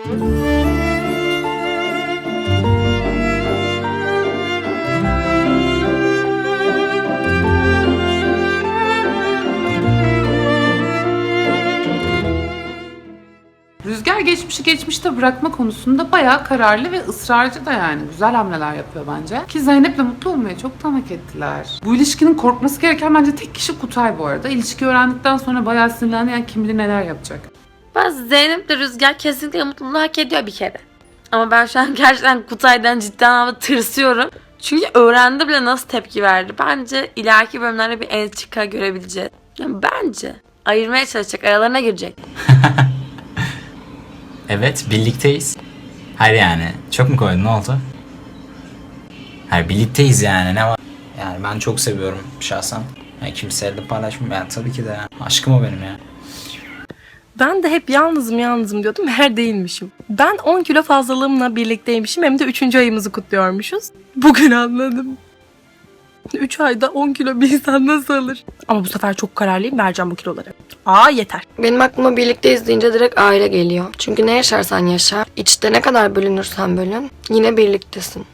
Rüzgar geçmişi geçmişte bırakma konusunda bayağı kararlı ve ısrarcı da yani. Güzel hamleler yapıyor bence. Ki Zeynep'le mutlu olmayı çoktan hak ettiler. Bu ilişkinin korkması gereken bence tek kişi Kutay bu arada. İlişki öğrendikten sonra bayağı sinirlendi yani kim bilir neler yapacak. Ben Zeynep de Rüzgar kesinlikle mutluluğu hak ediyor bir kere. Ama ben şu an gerçekten Kutay'dan cidden ama tırsıyorum. Çünkü öğrendi bile nasıl tepki verdi. Bence ileriki bölümlerde bir entrika görebileceğiz. Yani bence ayırmaya çalışacak, aralarına girecek. Evet birlikteyiz. Hayır yani çok mu koydun ne oldu? Hayır birlikteyiz yani ne var? Yani ben çok seviyorum şahsen. Yani kimseyle paylaşmam. Yani tabii ki de. Aşkım o benim ya. Ben de hep yalnızım yalnızım diyordum. Meğer değilmişim. Ben 10 kilo fazlalığımla birlikteymişim. Hem de 3. ayımızı kutluyormuşuz. Bugün anladım. 3 ayda 10 kilo bir insan nasıl alır? Ama bu sefer çok kararlıyım. Vereceğim bu kiloları. Aa yeter. Benim aklıma birlikte izleyince direkt aile geliyor. Çünkü ne yaşarsan yaşa, içte ne kadar bölünürsen bölün, yine birliktesin.